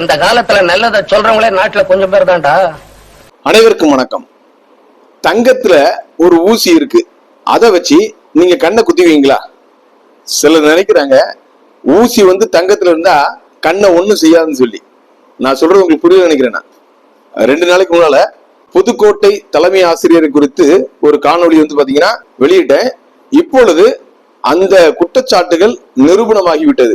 இந்த காலத்துல நல்லதை சொல்றவங்களே நாட்டுல கொஞ்சம் பேர் தான்டா. அனைவருக்கும் வணக்கம். தங்கத்துல ஒரு ஊசி இருக்கு. அதை வச்சு நீங்க கண்ணை குத்திக்குவீங்களா சிலர் நினைக்கிறாங்க ஊசி வந்து தங்கத்துல இருந்தா கண்ணை ஒண்ணும் செய்யாதுன்னு சொல்லி. நான் சொல்றது உங்களுக்கு புரிய நினைக்கிறேன் நான். ரெண்டு நாளைக்கு முன்னால புதுக்கோட்டை தலைமை ஆசிரியர் குறித்து ஒரு காணொளி வந்து பாத்தீங்கன்னா வெளியிட்டேன். இப்பொழுது அந்த குற்றச்சாட்டுகள் நிரூபணமாகிவிட்டது.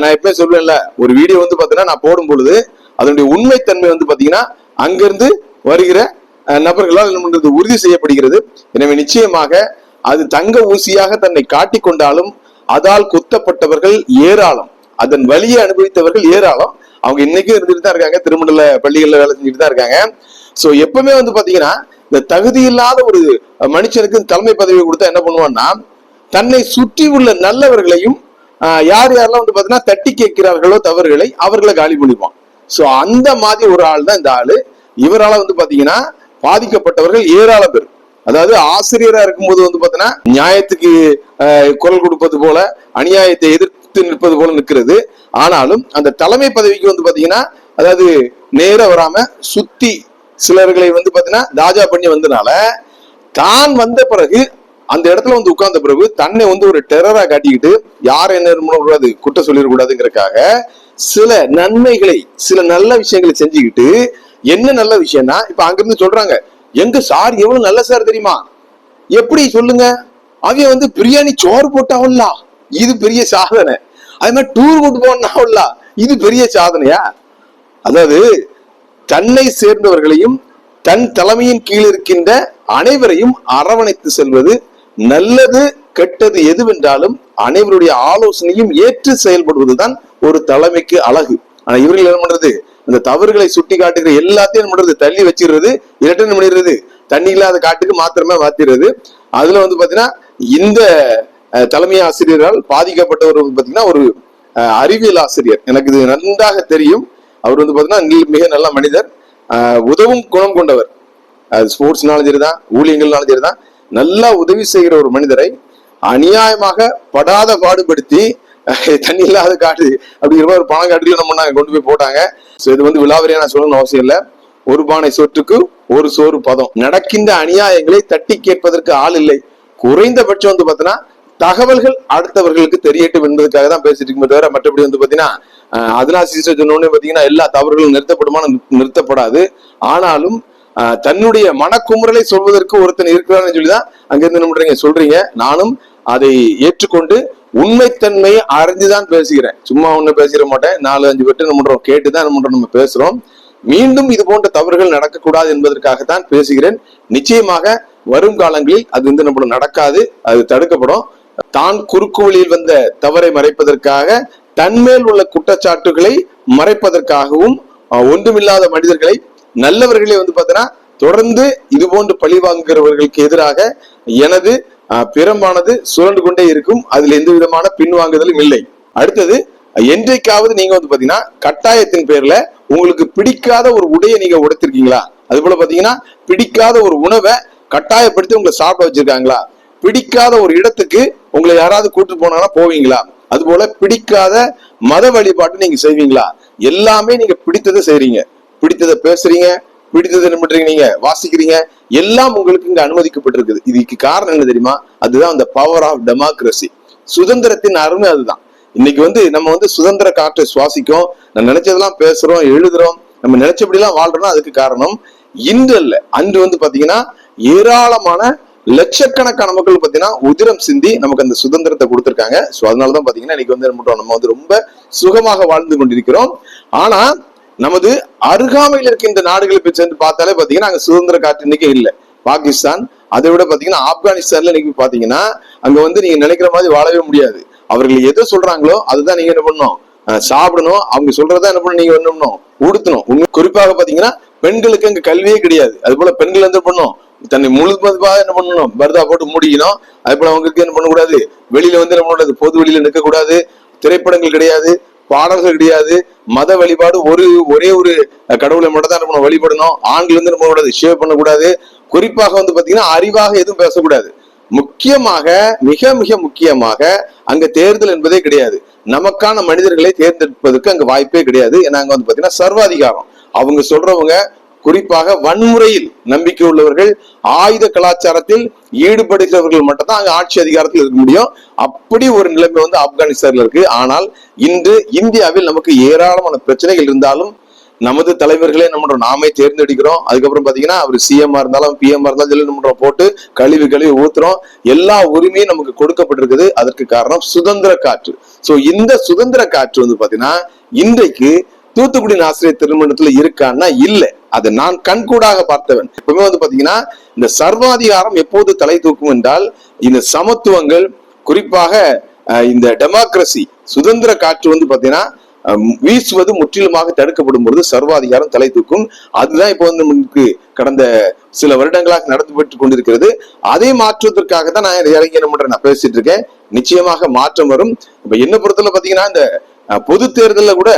நான் எப்பவுமே சொல்லுவேன்ல ஒரு வீடியோ வந்து பாத்தீங்கன்னா நான் போடும் பொழுது அதனுடைய உண்மைத்தன்மை வந்து பாத்தீங்கன்னா அங்கிருந்து வருகிற நபர்களால் என்ன உறுதி செய்யப்படுகிறது. எனவே நிச்சயமாக அது தங்க ஊசியாக தன்னை காட்டிக்கொண்டாலும் அதால் குத்தப்பட்டவர்கள் ஏராளம். அதன் வழியை அனுபவித்தவர்கள் ஏராளம். அவங்க இன்னைக்கும் இருந்துட்டு தான் இருக்காங்க திருமண்டல பள்ளிகள்ல வேலை செஞ்சுட்டு தான் இருக்காங்க. சோ எப்பவுமே வந்து பாத்தீங்கன்னா இந்த தகுதி இல்லாத ஒரு மனுஷனுக்கு தலைமை பதவி கொடுத்தா என்ன பண்ணுவான்னா தன்னை சுற்றி உள்ள நல்லவர்களையும் யார் யாரெல்லாம் வந்து பாத்தீங்கன்னா தட்டி கேட்கிறார்களோ தவறுகளை அவர்களை காலி பண்ணிப்பான். சோ அந்த மாதிரி ஒரு ஆள் தான் இந்த ஆளு. இவரால வந்து பாத்தீங்கன்னா பாதிக்கப்பட்டவர்கள் ஏராளம் பேர். அதாவது ஆசிரியரா இருக்கும்போது வந்து பாத்தீங்கன்னா நியாயத்துக்கு குரல் கொடுப்பது போல அநியாயத்தை எதிர்த்து நிற்பது போல நிற்கிறது. ஆனாலும் அந்த தலைமை பதவிக்கு வந்து பாத்தீங்கன்னா அதாவது நேர வராம சுத்தி சிலர்களை வந்து பாத்தீங்கன்னா தாஜா பண்ணி வந்தனால தான் வந்த பிறகு அந்த இடத்துல வந்து உட்கார்ந்த பிறகு தன்னை வந்து ஒரு டெரரா காட்டிக்கிட்டு யார் என்ன கூடாது குற்றம் சொல்லிடக்கூடாதுங்கிறதுக்காக சில நன்மைகளை சில நல்ல விஷயங்களை செஞ்சுக்கிட்டு என்ன நல்ல விஷயம்னா இப்ப அங்கிருந்து சொல்றாங்க எங்க சார் எவ்வளவு நல்ல சார் தெரியுமா? எப்படி சொல்லுங்க? அவன் வந்து பிரியாணி சோறு போட்டாவல்ல இது பெரிய சாதனை. அது மாதிரி டூர் கூட்டு போனாவல்ல இது பெரிய சாதனையா? அதாவது தன்னை சேர்ந்தவர்களையும் தன் தலைமையின் கீழ் இருக்கின்ற அனைவரையும் அரவணைத்து செல்வது நல்லது கெட்டது எதுவென்றாலும் அனைவருடைய ஆலோசனையும் ஏற்று செயல்படுவதுதான் ஒரு தலைமைக்கு அழகு. ஆனா இவர்கள் என்ன பண்றது? அந்த தவறுகளை சுட்டி காட்டுகிற எல்லாத்தையும் என்ன பண்றது? தள்ளி வச்சிடுறது இரட்டன் பண்ணிடுறது? தண்ணி இல்லாத காட்டுக்கு மாத்திரமே மாத்திடுறது. அதுல வந்து பாத்தீங்கன்னா இந்த தலைமை ஆசிரியரால் பாதிக்கப்பட்டவர் வந்து பாத்தீங்கன்னா ஒரு அறிவியல் ஆசிரியர். எனக்கு இது நன்றாக தெரியும். அவர் வந்து பாத்தீங்கன்னா மிக நல்ல மனிதர். உதவும் குணம் கொண்டவர். அது ஸ்போர்ட்ஸ்னாலும் சரிதான் ஊழியங்கள்னாலும் சரிதான். நல்லா உதவி செய்கிற ஒரு மனிதரை அநியாயமாக படாத பாடுபடுத்தி தண்ணி இல்லாத காடு. அப்படிங்கிற மாதிரி ஒரு பணம் காட்டிலும் நம்ம நாங்கள் கொண்டு போய் போட்டாங்க. ஸோ இது வந்து விழாவரியா நான் சொல்லணும்னு அவசியம் இல்லை. ஒரு பானை சொற்றுக்கு ஒரு சோறு பதம். நடக்கின்ற அநியாயங்களை தட்டி கேட்பதற்கு ஆள் இல்லை. குறைந்தபட்சம் வந்து பாத்தீங்கன்னா தகவல்கள் அடுத்தவர்களுக்கு தெரியட்டும் என்பதற்காக தான் பேசிட்டு இருக்குமே தவிர மற்றபடி வந்து பார்த்தீங்கன்னா அஹ், அதுனா சிஸ்டர் சொன்னோடனே எல்லா தவறுகளும் நிறுத்தப்படுமான நிறுத்தப்படாது. ஆனாலும் தன்னுடைய மனக்குமுறலை சொல்வதற்கு ஒருத்தன் இருக்கிறான்னு சொல்லிதான் அங்கிருந்து என்ன சொல்றீங்க. நானும் அதை ஏற்றுக்கொண்டு உண்மைத்தன்மையை அறிஞ்சுதான் பேசுகிறேன். சும்மா ஒண்ணு பேசிட மாட்டேன். நாலு அஞ்சு பேர்ட்டு என்ன கேட்டுதான் என்ன நம்ம பேசுறோம். மீண்டும் இது போன்ற தவறுகள் நடக்கக்கூடாது என்பதற்காகத்தான் பேசுகிறேன். நிச்சயமாக வரும் காலங்களில் அது வந்து நம்மளும் நடக்காது. அது தடுக்கப்படும். தான் குறுக்கு வழியில் வந்த தவறை மறைப்பதற்காக தன்மேல் உள்ள குற்றச்சாட்டுகளை மறைப்பதற்காகவும் ஒன்றுமில்லாத மனிதர்களை நல்லவர்களே வந்து பார்த்தீங்கன்னா தொடர்ந்து இது போன்று பழி வாங்குகிறவர்களுக்கு எதிராக எனது அஹ், பிரம்பானது கொண்டே இருக்கும். அதுல எந்த விதமான பின்வாங்குதலும் இல்லை. அடுத்தது என்றைக்காவது நீங்க வந்து பாத்தீங்கன்னா கட்டாயத்தின் பேர்ல உங்களுக்கு பிடிக்காத ஒரு உடையை நீங்க உடைத்திருக்கீங்களா? அது போல பாத்தீங்கன்னா பிடிக்காத ஒரு உணவை கட்டாயப்படுத்தி உங்களை சாப்பிட வச்சிருக்காங்களா? பிடிக்காத ஒரு இடத்துக்கு உங்களை யாராவது கூட்டு போனாங்கன்னா போவீங்களா? அது போல பிடிக்காத மத வழிபாட்டு நீங்க செய்வீங்களா? எல்லாமே நீங்க பிடித்ததை செய்றீங்க. பிடித்ததை பேசுறீங்க பிடித்ததை என்ன பண்றீங்க நீங்க வாசிக்கிறீங்க எல்லாம் உங்களுக்கு இங்க அனுமதிக்கப்பட்டிருக்குது. இதுக்கு காரணம் என்ன தெரியுமா? அதுதான் அந்த பவர் ஆஃப் டெமோக்ரஸி சுதந்திரத்தின் அருமை அதுதான். இன்னைக்கு வந்து நம்ம வந்து சுதந்திர காற்றை சுவாசிக்கும் நம்ம நினைச்சதெல்லாம் பேசுறோம் எழுதுறோம் நம்ம நினைச்சபடிலாம் வாழ்றோம்னா அதுக்கு காரணம் இன்று அல்ல. அன்று வந்து பாத்தீங்கன்னா ஏராளமான லட்சக்கணக்கான மக்கள் பாத்தீங்கன்னா உதிரம் சிந்தி நமக்கு அந்த சுதந்திரத்தை கொடுத்திருக்காங்க. சோ அதனாலதான் பாத்தீங்கன்னா இன்னைக்கு வந்து நம்ம வந்து ரொம்ப சுகமாக வாழ்ந்து கொண்டிருக்கிறோம். ஆனா நமது அருகாமையில் இருக்கின்ற நாடுகளை போய் சென்று பார்த்தாலே பாத்தீங்கன்னா அங்க சுதந்திர காற்று இன்னைக்கு இல்லை. பாகிஸ்தான் அதை விட பாத்தீங்கன்னா ஆப்கானிஸ்தான்ல இன்னைக்கு பாத்தீங்கன்னா அங்க வந்து நீங்க நினைக்கிற மாதிரி வாழவே முடியாது. அவர்கள் எதை சொல்றாங்களோ அதுதான் நீங்க என்ன பண்ணணும்? சாப்பிடணும். அவங்க சொல்றதா என்ன பண்ணணும்? நீங்க என்ன பண்ணணும்? உடுத்தணும். உண்மை குறிப்பாக பாத்தீங்கன்னா பெண்களுக்கு அங்க கல்வியே கிடையாது. அது போல பெண்கள் என்ன பண்ணணும்? தன்னை முழுவதுமாக என்ன பண்ணணும்? பர்தா போட்டு மூடிக்கணும். அது போல அவங்களுக்கு என்ன பண்ணக்கூடாது? வெளியில வந்து என்ன பண்ணக்கூடாது? பொது வெளியில நிற்கக்கூடாது. திரைப்படங்கள் கிடையாது. பாடல்கள் கிடையாது. மத வழிபாடு ஒரு ஒரே ஒரு கடவுளை மட்டும் தான் வழிபடணும். ஆண்கள் வந்து நம்ம கூடாது ஷேவ் பண்ணக்கூடாது. குறிப்பாக வந்து பாத்தீங்கன்னா அறிவாக எதுவும் பேசக்கூடாது. முக்கியமாக மிக மிக முக்கியமாக அங்க தேர்தல் என்பதே கிடையாது. நமக்கான மனிதர்களை தேர்ந்தெடுப்பதற்கு அங்க வாய்ப்பே கிடையாது. ஏன்னா அங்க வந்து பாத்தீங்கன்னா சர்வாதிகாரம். அவங்க சொல்றவங்க குறிப்பாக வன்முறையில் நம்பிக்கை உள்ளவர்கள் ஆயுத கலாச்சாரத்தில் ஈடுபடுகிறவர்கள் மட்டும்தான் அங்க ஆட்சி அதிகாரத்தில் இருக்க முடியும். அப்படி ஒரு நிலைமை வந்து ஆப்கானிஸ்தான்ல இருக்கு. ஆனால் இன்று இந்தியாவில் நமக்கு ஏராளமான பிரச்சனைகள் இருந்தாலும் நமது தலைவர்களே நம்ம நாமே தேர்ந்தெடுக்கிறோம். அதுக்கப்புறம் பாத்தீங்கன்னா அவர் சிஎம் இருந்தாலும் பிஎம் இருந்தாலும் சொல்லி நம்ம போட்டு கழிவு கழிவு ஊத்துறோம். எல்லா உரிமையும் நமக்கு கொடுக்கப்பட்டிருக்குது. அதற்கு காரணம் சுதந்திர காற்று. சோ இந்த சுதந்திர காற்று வந்து பாத்தீங்கன்னா இன்றைக்கு தூத்துக்குடி ஆசிரியர் திருமணத்துல இருக்கான்னா இல்லை. அது நான் கண்கூடாக பார்த்தவன். எப்பவுமே வந்து பாத்தீங்கன்னா இந்த சர்வாதிகாரம் எப்போது தலை தூக்கும் என்றால் இந்த சமத்துவங்கள் குறிப்பாக இந்த டெமோக்ரசி சுதந்திர காற்று வந்து பாத்தீங்கன்னா வீசுவது முற்றிலுமாக தடுக்கப்படும் பொழுது சர்வாதிகாரம் தலை தூக்கும். அதுதான் இப்போ வந்து நமக்கு கடந்த சில வருடங்களாக நடத்தப்பட்டு கொண்டிருக்கிறது. அதை மாற்றுவதற்காக தான் நான் இறங்கி என்ன பண்றேன் நான் பேசிட்டு இருக்கேன். நிச்சயமாக மாற்றம் வரும். இப்ப என்ன பொறுத்தல பாத்தீங்கன்னா இந்த பொது தேர்தலில் கூட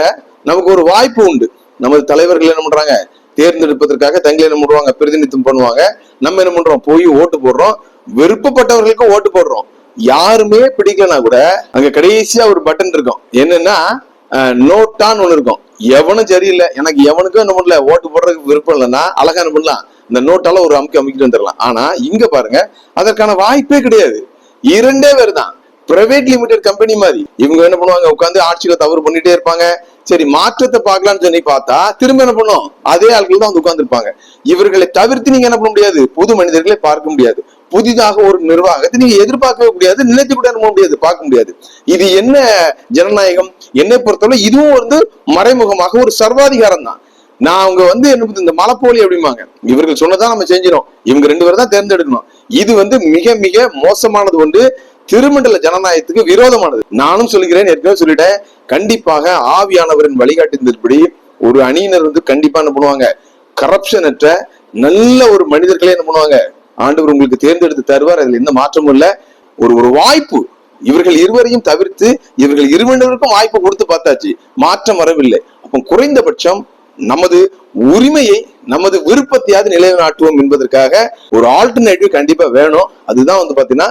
நமக்கு ஒரு வாய்ப்பு உண்டு. நமது தலைவர்கள் என்ன பண்றாங்க தேர்ந்தெடுப்பதற்காக தங்களை என்ன பண்ணுவாங்க? பிரதிநிதித்துவம் பண்ணுவாங்க. நம்ம என்ன பண்றோம்? போய் ஓட்டு போடுறோம். விருப்பப்பட்டவர்களுக்கு ஓட்டு போடுறோம். யாருமே பிடிக்கலனா கூட அங்க கடைசியா ஒரு பட்டன் இருக்கும். என்னன்னா நோட்டான்னு ஒண்ணு இருக்கும். எவனும் சரியில்லை. எனக்கு எவனுக்கும் என்ன பண்ணல? ஓட்டு போடுறதுக்கு விருப்பம் இல்லைன்னா அழகா என்ன பண்ணலாம்? இந்த நோட்டால ஒரு அமுக்கி அமுக்கிட்டு வந்துடலாம். ஆனா இங்க பாருங்க அதற்கான வாய்ப்பே கிடையாது. இரண்டே பேர் தான். பிரைவேட் லிமிடெட் கம்பெனி மாதிரி. இவங்க என்ன பண்ணுவாங்க? உட்காந்து ஆட்சியில தவறு பண்ணிட்டே இருப்பாங்க. சரி மாற்றத்தை பார்க்கலாம்னு சொல்லி பார்த்தா திரும்ப என்ன பண்ணும்? அதே ஆட்கள் தான் வந்து உட்கார்ந்துருப்பாங்க. இவர்களை தவிர்த்து நீங்க என்ன பண்ண முடியாது? புது மனிதர்களை பார்க்க முடியாது. புதிதாக ஒரு நிர்வாகத்தை நீங்க எதிர்பார்க்கவே முடியாது நினைத்து கூட அனுப்ப முடியாது? பார்க்க முடியாது. இது என்ன ஜனநாயகம்? என்னை பொறுத்தவரை இதுவும் வந்து மறைமுகமாக ஒரு சர்வாதிகாரம் தான். நான் அவங்க வந்து என்ன இந்த மலைப்போலி அப்படிம்பாங்க. இவர்கள் சொன்னதான் நம்ம செஞ்சிடும் இவங்க ரெண்டு பேரும் தான் தேர்ந்தெடுக்கணும். இது வந்து மிக மிக மோசமானது ஒன்று திருமண்டல ஜனநாயகத்துக்கு விரோதமானது. நானும் சொல்கிறேன் ஏற்கனவே சொல்லிட்டேன். கண்டிப்பாக ஆவியானவரின் வழிகாட்டுதற்படி ஒரு அணியினர் வந்து கண்டிப்பா என்ன பண்ணுவாங்க? கரப்ஷன் அற்ற நல்ல ஒரு மனிதர்களே என்ன பண்ணுவாங்க? ஆண்டவர் உங்களுக்கு தேர்ந்தெடுத்து தருவார். அதுல எந்த மாற்றமும் இல்ல. ஒரு ஒரு வாய்ப்பு. இவர்கள் இருவரையும் தவிர்த்து இவர்கள் இருவருக்கும் வாய்ப்பு கொடுத்து பார்த்தாச்சு. மாற்றம் வரவில்லை. அப்போ குறைந்தபட்சம் நமது உரிமையை நமது விருப்பத்தையாவது நிலைநாட்டுவோம் என்பதற்காக ஒரு ஆல்டர்னேட்டிவ் கண்டிப்பா வேணும். அதுதான் வந்து பாத்தீங்கன்னா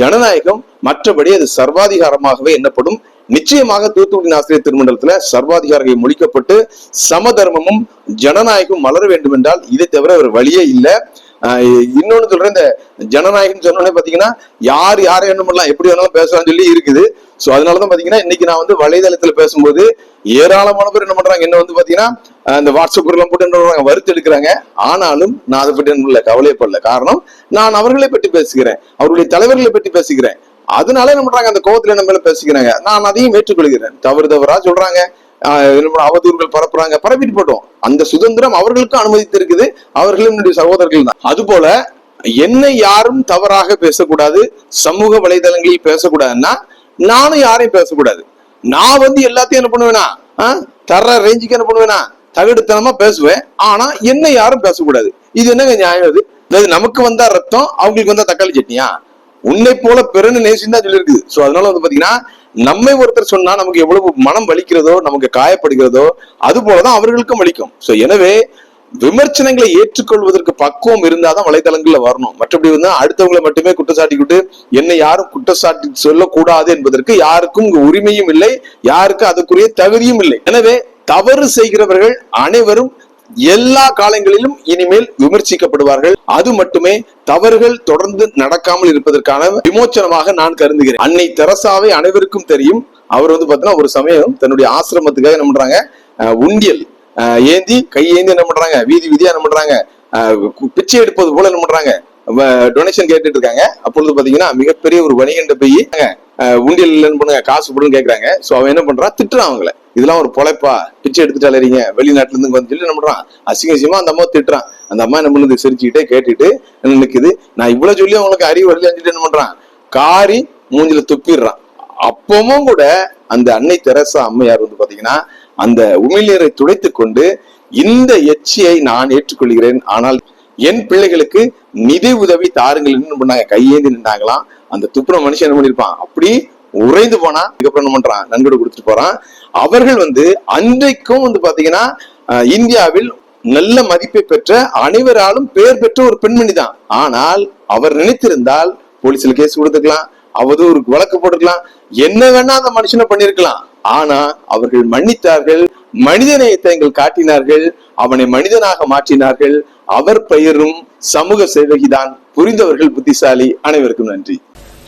ஜனநாயகம் மற்றபடி அது சர்வாதிகாரமாகவே எண்ணப்படும். நிச்சயமாக தூத்துக்குடி ஆசிரியர் திருமண்டலத்துல சர்வாதிகாரிகள் முடிக்கப்பட்டு சமதர்மமும் ஜனநாயகம் மலர வேண்டும் என்றால் இதை தவிர ஒரு வழியே இல்லை. இன்னொன்னு சொல்றேன் இந்த ஜனநாயகம் சொன்னோடனே பாத்தீங்கன்னா யார் யாரை என்ன பண்ணலாம் எப்படி வேணாலும் பேசலாம்னு சொல்லி இருக்குது. சோ அதனாலதான் பாத்தீங்கன்னா இன்னைக்கு நான் வந்து வலைதளத்துல பேசும்போது ஏராளமான பேர் என்ன பண்றாங்க என்ன வந்து பாத்தீங்கன்னா இந்த வாட்ஸ்அப் குரலாம் போட்டு என்ன பண்றாங்க வறுத்து எடுக்கிறாங்க. ஆனாலும் நான் அதை பற்றி என்ன கவலைப்படல காரணம் நான் அவர்களை பற்றி பேசுகிறேன். அவருடைய தலைவர்களை பற்றி பேசுகிறேன். அதனால என்ன பண்றாங்க? அந்த கோபத்துல என்ன மேல பேசிக்கிறாங்க. நான் அதையும் ஏற்றுக்கொள்கிறேன். தவறு தவறா சொல்றாங்க. என்ன அவதூறுகள் பரப்புறாங்க. பரப்பிட்டு போட்டோம். அந்த சுதந்திரம் அவர்களுக்கும் அனுமதித்திருக்குது. அவர்களும் என்னுடைய சகோதரர்கள் தான். அதுபோல என்னை யாரும் தவறாக பேசக்கூடாது. சமூக வலைதளங்களில் பேசக்கூடாதுன்னா நானும் யாரையும் பேசக்கூடாது. நான் வந்து எல்லாத்தையும் என்ன பண்ணுவேனா? தர ரேஞ்சுக்கு என்ன பண்ணுவேனா? தகுடுத்தனமா பேசுவேன். ஆனா என்னை யாரும் பேசக்கூடாது. இது என்னங்க நியாயம் அது? நமக்கு வந்தா ரத்தம் அவங்களுக்கு வந்தா தக்காளி சட்னியா? உன்னை போல பிறன்னு நேசின்னு தான் சொல்லியிருக்குது சோ அதனால வந்து பாத்தீங்கன்னா நம்மை ஒருத்தர் சொன்னா நமக்கு எவ்வளவு மனம் வலிக்கிறதோ நமக்கு காயப்படுகிறதோ அது போலதான் அவர்களுக்கும் வலிக்கும். சோ எனவே விமர்சனங்களை ஏற்றுக்கொள்வதற்கு பக்குவம் இருந்தாதான் வலைதளங்கள்ல வரணும். மற்றபடி வந்து அடுத்தவங்களை மட்டுமே குற்றச்சாட்டிக்கிட்டு என்னை யாரும் குற்றச்சாட்டி சொல்லக்கூடாது என்பதற்கு யாருக்கும் உரிமையும் இல்லை யாருக்கும் அதுக்குரிய தகுதியும் இல்லை. எனவே தவறு செய்கிறவர்கள் அனைவரும் எல்லா காலங்களிலும் இனிமேல் விமர்சிக்கப்படுவார்கள். அது மட்டுமே தவறுகள் தொடர்ந்து நடக்காமல் இருப்பதற்கான விமோச்சனமாக நான் கருதுகிறேன். அன்னை தெரசாவை அனைவருக்கும் தெரியும். அவர் வந்து பாத்தீங்கன்னா ஒரு சமயம் தன்னுடைய ஆசிரமத்துக்காக என்ன பண்றாங்க? அஹ், உண்டியல் ஏந்தி கை ஏந்தி என்ன பண்றாங்க? வீதி வீதியா என்ன பண்றாங்க? அஹ், பிச்சை எடுப்பது போல என்ன பண்றாங்க? டொனேஷன் கேட்டுட்டு இருக்காங்க. அப்பொழுது பாத்தீங்கன்னா மிகப்பெரிய ஒரு வணிகண்ட போய் உண்டியல் இல்லைன்னு பண்ணுங்க காசு போடுன்னு கேக்குறாங்க. சோ அவன் என்ன பண்றான்? திட்டுறான் அவங்கள. இதெல்லாம் ஒரு பொழைப்பா? பிச்சை எடுத்துட்டு அலைறீங்க வெளிநாட்டுல இருந்து வந்து சொல்லி என்ன பண்றான்? அசிங்க அசிங்கமா அந்த அம்மா திட்டுறான். அந்த அம்மா என்ன பண்ணுது? சிரிச்சுக்கிட்டே கேட்டுட்டு என்ன நிக்குது? நான் இவ்வளவு சொல்லி அவங்களுக்கு அறிவு வரல என்ன பண்றான்? காரி மூஞ்சில துப்பிடுறான். அப்பவும் கூட அந்த அன்னை தெரசா அம்மையார் வந்து பாத்தீங்கன்னா அந்த உமிழ்நீரை துடைத்து கொண்டு இந்த எச்சியை நான் ஏற்றுக்கொள்கிறேன். ஆனால் என் பிள்ளைகளுக்கு நிதி உதவி தாருங்கள் என்ன பண்ணாங்க கையேந்தி நின்றாங்களாம். அந்த துப்புற மனுஷன் என்ன பண்ணிருப்பான்? அப்படி உறைந்து போனா அதுக்கப்புறம் என்ன பண்றான்? நன்கொடை கொடுத்துட்டு போறான். அவர்கள் வந்து அன்றைக்கும் வந்து பாத்தீங்கன்னா இந்தியாவில் நல்ல மதிப்பை பெற்ற அனைவராலும் பெயர் பெற்ற ஒரு பெண்மணி தான். ஆனால் அவர் நினைத்திருந்தால் போலீஸ்ல கேஸ் கொடுத்துக்கலாம் அவதூறுக்கு வழக்கு போட்டுக்கலாம் என்ன வேணா அந்த மனுஷனை பண்ணிருக்கலாம் ஆனா அவர்கள் மன்னித்தார்கள் மனிதநேயத்தை எங்கள் காட்டினார்கள் அவனை மனிதனாக மாற்றினார்கள். அவர் பெயரும் சமூக சேவகிதான் புரிந்தவர்கள் புத்திசாலி அனைவருக்கும் நன்றி.